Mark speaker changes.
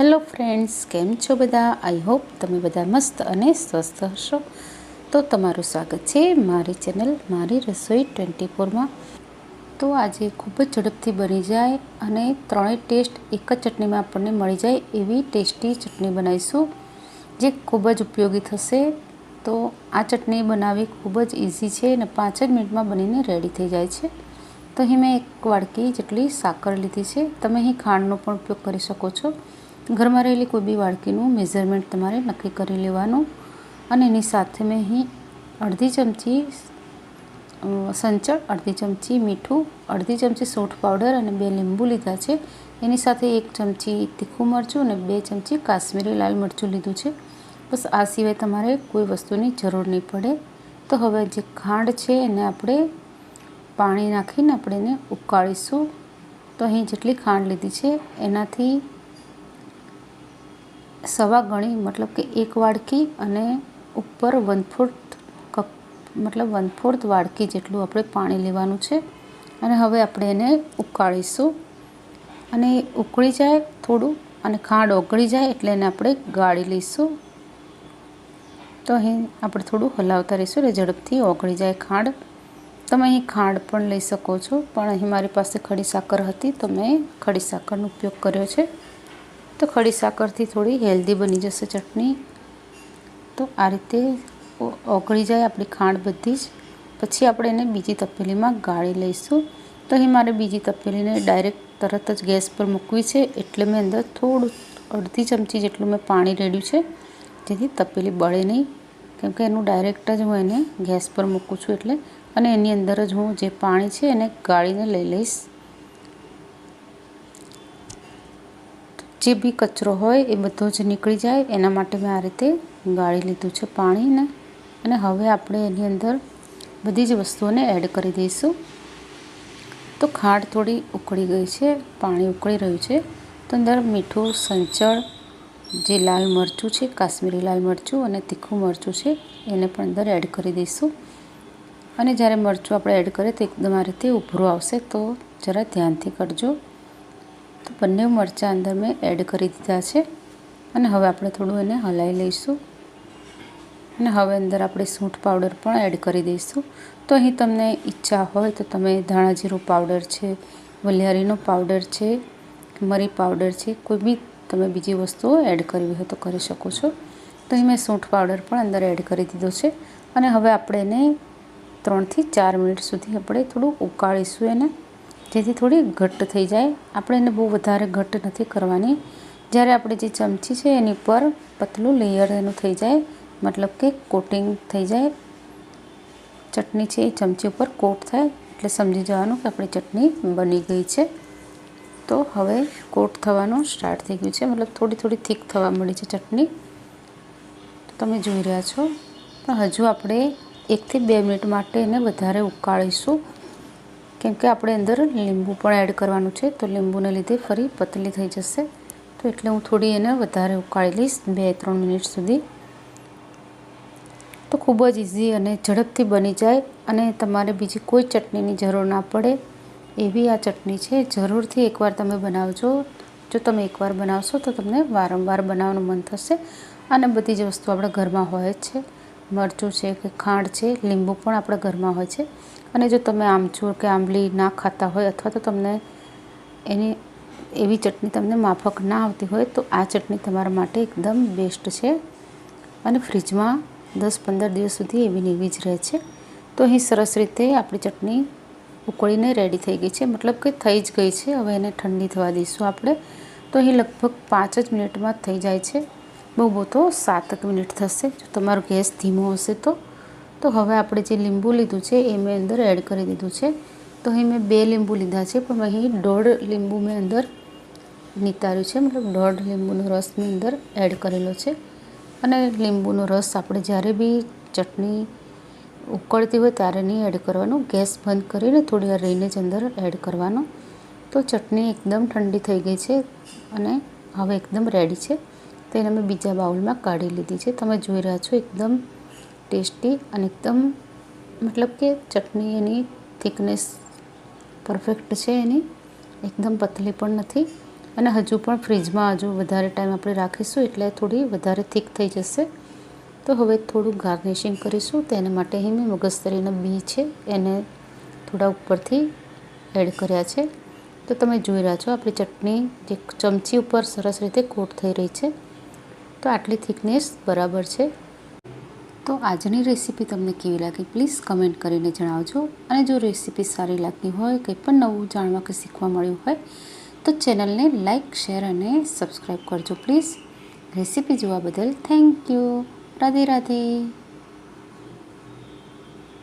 Speaker 1: Hello friends, કેમ છો બધા? આઈ હોપ તમે બધા મસ્ત અને સ્વસ્થ હશો. તો તમારું સ્વાગત છે મારી ચેનલ મારી રસોઈ ટ્વેન્ટી ફોરમાં. તો આજે ખૂબ જ ઝડપથી બની જાય અને ત્રણેય ટેસ્ટ એક જ ચટણીમાં આપણને મળી જાય એવી ટેસ્ટી ચટણી બનાવીશું, જે ખૂબ જ ઉપયોગી થશે. તો આ ચટણી બનાવવી ખૂબ જ ઇઝી છે અને પાંચ જ મિનિટમાં બનીને રેડી થઈ જાય છે. તો અહીં મેં એક વાડકી જેટલી સાકર લીધી છે. તમે અહીં ખાંડનો પણ ઉપયોગ કરી શકો છો. ઘરમાં રહેલી કોઈ બી વાડકીનું મેઝરમેન્ટ તમારે નક્કી કરી લેવાનું અને એની સાથે મેં અહીં અડધી ચમચી સંચળ, અડધી ચમચી મીઠું, અડધી ચમચી સોઠ પાવડર અને બે લીંબુ લીધા છે. એની સાથે એક ચમચી તીખું મરચું અને બે ચમચી કાશ્મીરી લાલ મરચું લીધું છે. બસ આ સિવાય તમારે કોઈ વસ્તુની જરૂર નહીં પડે. તો હવે જે ખાંડ છે એને આપણે પાણી નાખીને આપણે એને ઉકાળીશું. તો અહીં જેટલી ખાંડ લીધી છે એનાથી સવા ગણી, મતલબ કે એક વાડકી અને ઉપર વન ફોર્થ કપ મતલબ વન ફોર્થ વાડકી જેટલું આપણે પાણી લેવાનું છે. અને હવે આપણે એને ઉકાળીશું. અને ઉકળી જાય થોડું અને ખાંડ ઓગળી જાય એટલે એને આપણે ગાળી લઈશું. તો અહીં આપણે થોડું હલાવતા રહીશું એટલે ઝડપથી ઓગળી જાય ખાંડ. તમે અહીં ખાંડ પણ લઈ શકો છો, પણ અહીં મારી પાસે ખડી સાકર હતી તો મેં ખડી સાકરનો ઉપયોગ કર્યો છે. તો ખડી સાકરથી થોડી હેલ્ધી બની જશે ચટણી. તો આ રીતે ઓગળી જાય આપણી ખાંડ બધી જ. પછી આપણે એને બીજી તપેલીમાં ગાળી લઈશું. તો અહીં મારે બીજી તપેલીને ડાયરેક્ટ તરત જ ગેસ પર મૂકવી છે. એટલે મેં અંદર થોડું, અડધી ચમચી જેટલું મેં પાણી રેડ્યું છે. જેથી તપેલી બળે નહીં. કેમકે એનું ડાયરેક્ટ જ હું એને ગેસ પર મૂકું છું એટલે. અને એની અંદર જ હું જે પાણી છે એને ગાળીને લઈ લઈશ. જે બી કચરો હોય એ બધો જ નીકળી જાય. એના માટે મેં આ રીતે ગાળી લીધું છે પાણીને. અને હવે આપણે એની અંદર બધી જ વસ્તુઓને એડ કરી દઈશું. તો ખાંડ થોડી ઉકળી ગઈ છે, પાણી ઉકળી રહ્યું છે. તો અંદર મીઠું, સંચળ, જે લાલ મરચું છે, કાશ્મીરી લાલ મરચું અને તીખું મરચું છે, એને પણ અંદર એડ કરી દઈશું. અને જ્યારે મરચું આપણે એડ કરીએ તો એકદમ આ રીતે ઉભરું આવશે. તો જરા ધ્યાનથી કરજો. તો બંને મરચાં અંદર મેં એડ કરી દીધા છે. અને હવે આપણે થોડું એને હલાવી લઈશું. અને હવે અંદર આપણે સૂંઠ પાવડર પણ એડ કરી દઈશું. તો અહીં તમને ઈચ્છા હોય તો તમે ધાણા જીરું પાવડર છે, વલિયારીનો પાવડર છે, મરી પાવડર છે, કોઈ બી તમે બીજી વસ્તુઓ એડ કરવી હોય તો કરી શકો છો. તો અહીં મેં સૂંઠ પાવડર પણ અંદર એડ કરી દીધો છે. અને હવે આપણે એને ત્રણથી ચાર મિનિટ સુધી આપણે થોડું ઉકાળીશું એને. જેથી થોડી ઘટ્ટ થઈ જાય. આપણે એને બહુ વધારે ઘટ્ટ નથી કરવાની. જ્યારે આપણે જે ચમચી છે એની પર પતલું લેયર એનું થઈ જાય, મતલબ કે કોટિંગ થઈ જાય. ચટણી છે એ ચમચી ઉપર કોટ થાય, એટલે સમજી જવાનું કે આપણી ચટણી બની ગઈ છે. તો હવે કોટ થવાનું સ્ટાર્ટ થઈ ગયું છે. મતલબ થોડી થોડી થીક થવા મળી છે ચટણી. તમે જોઈ રહ્યા છો. પણ હજુ આપણે એકથી બે મિનિટ માટે એને વધારે ઉકાળીશું. કેમ કે આપણે અંદર લીંબુ પણ એડ કરવાનું છે, તો લીંબુને લીધે ફરી પતલી થઈ જશે. તો એટલે હું થોડી એને વધારે ઉકાળી લઈશ બે ત્રણ મિનિટ સુધી. તો ખૂબ જ ઇઝી અને ઝડપથી બની જાય અને તમારે બીજી કોઈ ચટણીની જરૂર ના પડે. એવી આ ચટણી છે, જરૂરથી એકવાર તમે બનાવજો. જો તમે એકવાર બનાવશો તો તમને વારંવાર બનાવવાનું મન થશે અને બધી જ વસ્તુ આપણા ઘરમાં હોય જ છે. મરચું છે કે ખાંડ છે, લીંબુ પણ આપણા ઘરમાં હોય છે. અને જો તમે આમચૂર કે આંબલી ના ખાતા હોય અથવા તો તમને એની એવી ચટણી તમને માફક ના આવતી હોય, તો આ ચટણી તમારા માટે એકદમ બેસ્ટ છે. અને ફ્રીજમાં દસ પંદર દિવસ સુધી એવી ને એવી જ રહે છે. તો અહીં સરસ રીતે આપણી ચટણી ઉકળીને રેડી થઈ ગઈ છે. મતલબ કે થઈ જ ગઈ છે. હવે એને ઠંડી થવા દઈશું આપણે. તો અહીં લગભગ પાંચ જ મિનિટમાં થઈ જાય છે. બહુ તો સાતક મિનિટ થશે. જો તમારો ગેસ ધીમો હશે તો. તો હવે આપણે જે લીંબુ લીધું છે એ મેં અંદર એડ કરી દીધું છે. તો અહીં મેં બે લીંબુ લીધા છે, પણ અહીં દોઢ લીંબુ મેં અંદર નિતાર્યું છે. મતલબ દોઢ લીંબુનો રસ મેં અંદર એડ કરેલો છે. અને લીંબુનો રસ આપણે જ્યારે બી ચટણી ઉકળતી હોય ત્યારે નહીં એડ કરવાનું. ગેસ બંધ કરીને થોડી વાર રહીને જ અંદર એડ કરવાનો. તો ચટણી એકદમ ઠંડી થઈ ગઈ છે અને હવે એકદમ રેડી છે. તેને મેં બીજા બાઉલમાં કાઢી લીધી છે. તમે જોઈ રહ્યા છો એકદમ ટેસ્ટી અને એકદમ મતલબ કે ચટણી એની થિકનેસ પરફેક્ટ છે એની. એકદમ પતલી પણ નથી. અને હજુ પણ ફ્રીજમાં હજુ વધારે ટાઈમ આપણે રાખીશું એટલે થોડી વધારે થીક થઈ જશે. તો હવે થોડું ગાર્નિશિંગ કરીશું. તેના માટે અહીં મેં મગજતરીના બી છે. એને થોડા ઉપરથી એડ કર્યા છે. તો તમે જોઈ રહ્યા છો આપણી ચટણી જે ચમચી ઉપર સરસ રીતે કોટ થઈ રહી છે. તો આટલી થિકનેસ બરાબર છે? તો આજની રેસીપી તમને કેવી લાગી પ્લીઝ કમેન્ટ કરીને જણાવજો. અને જો રેસીપી સારી લાગી હોય, કંઈ પણ નવું જાણવા કે શીખવા મળ્યું હોય, તો ચેનલને લાઇક શેર અને સબસ્ક્રાઈબ કરજો પ્લીઝ. રેસીપી જોવા બદલ થેન્ક યુ. રાધે રાધે.